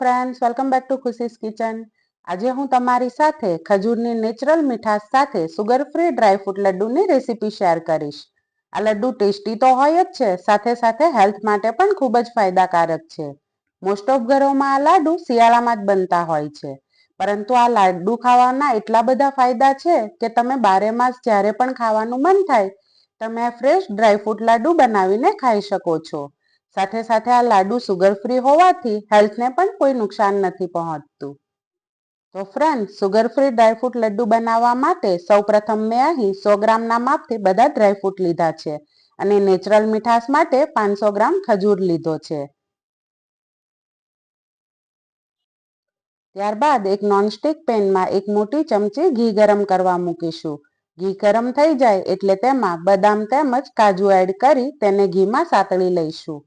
Friends welcome back to Khushi's kitchen આજે હું તમારી સાથે ખજૂરની નેચરલ મીઠાશ સાથે સુગર ફ્રી ડ્રાયફ્રૂટ લડ્ડુની રેસીપી શેર કરીશ. આ લડ્ડુ ટેસ્ટી તો હોય જ છે, સાથે સાથે હેલ્થ માટે પણ ખૂબ જ ફાયદાકારક છે. મોસ્ટ ઓફ ઘરોમાં આ લાડુ શિયાળામાં જ બનતા હોય છે. પરંતુ આ લાડુ ખાવાના એટલા બધા ફાયદા છે કે તમે બારે માસ જ્યારે પણ ખાવાનું મન થાય, તમે ફ્રેશ ડ્રાયફ્રૂટ લાડુ બનાવીને ખાઈ શકો છો. સાથે સાથે આ લાડુ સુગર ફ્રી હોવાથી હેલ્થને પણ કોઈ નુકસાન નથી પહોંચતું. તો friend sugar free dry fruit laddu બનાવવા માટે સૌપ્રથમ મેં અહીં સો ગ્રામના માપથી બધા ડ્રાયફ્રૂટ લીધા છે અને નેચરલ મીઠાશ માટે પાંચસો ગ્રામ ખજૂર લીધો છે. ત્યારબાદ એક નોનસ્ટિક પેનમાં એક મોટી ચમચી ઘી ગરમ કરવા મૂકીશું. ઘી ગરમ થઈ જાય એટલે તેમાં બદામ તેમજ કાજુ એડ કરી તેને ઘીમાં સાતળી લઈશું.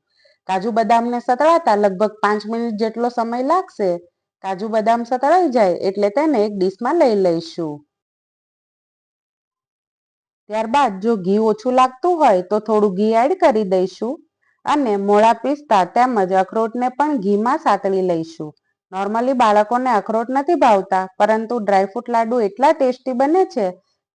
કાજુ બદામને સતળાતા લગભગ પાંચ મિનિટ જેટલો સમય લાગશે. કાજુ બદામ સતળાઈ જાય એટલે તેને એક ડીશમાં લઈ લઈશું. ત્યારબાદ જો ઘી ઓછું લાગતું હોય તો થોડું ઘી એડ કરી દઈશું અને મોળા પિસ્તા તેમજ અખરોટને પણ ઘીમાં સાતળી લઈશું. નોર્મલી બાળકોને અખરોટ નથી ભાવતા, પરંતુ ડ્રાયફ્રૂટ લાડુ એટલા ટેસ્ટી બને છે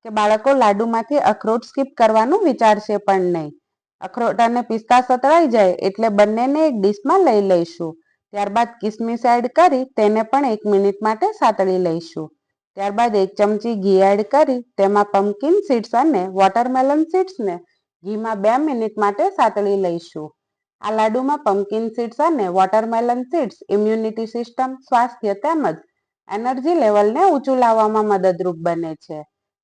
કે બાળકો લાડુમાંથી અખરોટ સ્કીપ કરવાનું વિચારશે પણ નહીં. અખરોટ અને પિસ્તા સતળાઈ જાય એટલે બંનેને એક ડીશમાં લઈ લઈશું. ત્યારબાદ કિસમિસ એડ કરી તેને પણ એક મિનિટ માટે સાતળી લઈશું. ત્યારબાદ એક ચમચી ઘી એડ કરી તેમાં પમ્પકિન સીડ્સ અને વોટરમેલન સીડ્સને ઘીમાં બે મિનિટ માટે સાતળી લઈશું. આ લાડુમાં પમ્પકિન સીડ્સ અને વોટરમેલન સીડ્સ ઇમ્યુનિટી સિસ્ટમ સ્વાસ્થ્ય તેમજ એનર્જી લેવલને ઊંચું લાવવામાં મદદરૂપ બને છે.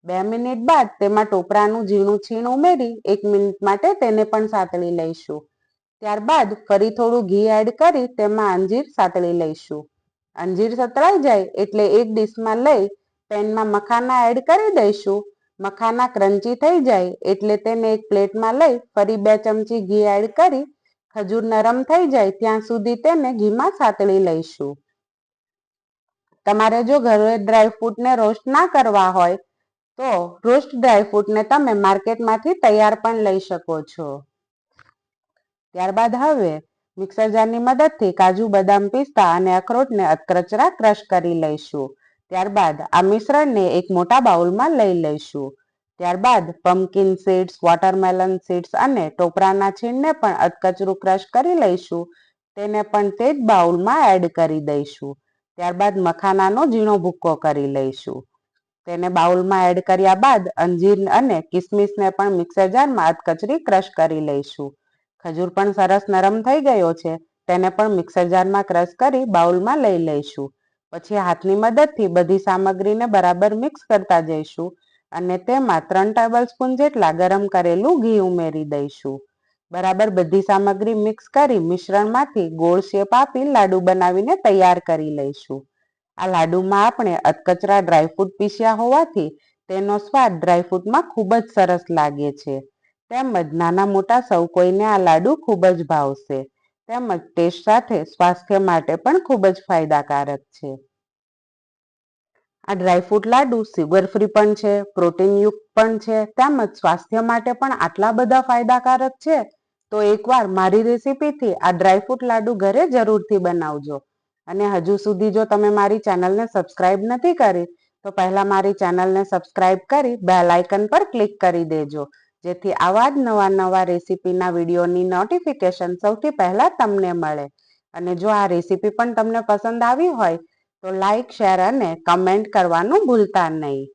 બે મિનિટ બાદ તેમાં ટોપરાનું ઝીણું છીણ ઉમેરી એક મિનિટ માટે તેને પણ સાતળી લઈશું. ત્યારબાદ ફરી થોડું ઘી એડ કરી તેમાં અંજીર સાતળી લઈશું. અંજીર સતળાઈ જાય એટલે એક ડીશમાં લઈ પેનમાં મખાના એડ કરી દઈશું. મખાના ક્રંચી થઈ જાય એટલે તેને એક પ્લેટમાં લઈ ફરી બે ચમચી ઘી એડ કરી ખજૂર નરમ થઈ જાય ત્યાં સુધી તેને ઘીમાં સાતળી લઈશું. તમારે જો ઘરે ડ્રાયફ્રૂટને રોસ્ટ ના કરવા હોય તો રોસ્ટ ડ્રાયફ્રૂટને તમે માર્કેટમાંથી તૈયાર પણ લઈ શકો છો. ત્યારબાદ હવે મિક્સર જારની મદદથી કાજુ, બદામ, પિસ્તા અને અખરોટને અધકચરા ક્રશ કરી લઈશું. ત્યારબાદ આ મિશ્રણને એક મોટા બાઉલમાં લઈ લઈશું. ત્યારબાદ પમ્પકિન સીડ્સ વોટરમેલન સીડ્સ અને ટોપરાના છીણને પણ અધકચરું ક્રશ કરી લઈશું. તેને પણ તે જ બાઉલમાં એડ કરી દઈશું. ત્યારબાદ મખાનાનો ઝીણો ભૂક્કો કરી લઈશું. તેને બાઉલમાં એડ કર્યા બાદ અંજીર અને કિસમિસને પણ મિક્સર જારમાં અધકચરી ક્રશ કરી લઈશું. ખજૂર પણ સરસ નરમ થઈ ગયો છે, તેને પણ મિક્સર જારમાં ક્રશ કરી બાઉલમાં લઈ લઈશું. પછી હાથની મદદથી બધી સામગ્રીને બરાબર મિક્સ કરતા જઈશું અને તેમાં ત્રણ ટેબલ સ્પૂન જેટલા ગરમ કરેલું ઘી ઉમેરી દઈશું. બરાબર બધી સામગ્રી મિક્સ કરી મિશ્રણમાંથી ગોળ શેપ આપી લાડુ બનાવીને તૈયાર કરી લઈશું. આ લાડુમાં આપણે અધકચરા ડ્રાયફ્રૂટ પીસ્યા હોવાથી તેનો સ્વાદ ડ્રાયફ્રૂટમાં ખૂબ જ સરસ લાગે છે. તેમજ નાના મોટા સૌ કોઈને આ લાડુ ખૂબ જ ભાવશે. તેમજ ટેસ્ટ સાથે સ્વાસ્થ્ય માટે પણ ખૂબ જ ફાયદાકારક છે. આ ડ્રાયફ્રૂટ લાડુ સુગર ફ્રી પણ છે પ્રોટીનયુક્ત પણ છે, તેમજ સ્વાસ્થ્ય માટે પણ આટલા બધા ફાયદાકારક છે. તો એકવાર મારી રેસીપીથી આ ડ્રાયફ્રૂટ લાડુ ઘરે જરૂરથી બનાવજો. અને હજુ સુધી જો તમે મારી ચેનલને સબસ્ક્રાઇબ નથી કરી, તો પહેલાં મારી ચેનલને સબસ્ક્રાઇબ કરી બેલ આઇકન પર ક્લિક કરી દેજો. જેથી આવા જ નવા નવા રેસીપીના વિડીયોની નોટિફિકેશન સૌથી પહેલાં તમને મળે. અને જો આ રેસીપી પણ તમને પસંદ આવી હોય, તો લાઇક, શેર અને કમેન્ટ કરવાનું ભૂલતા નહીં.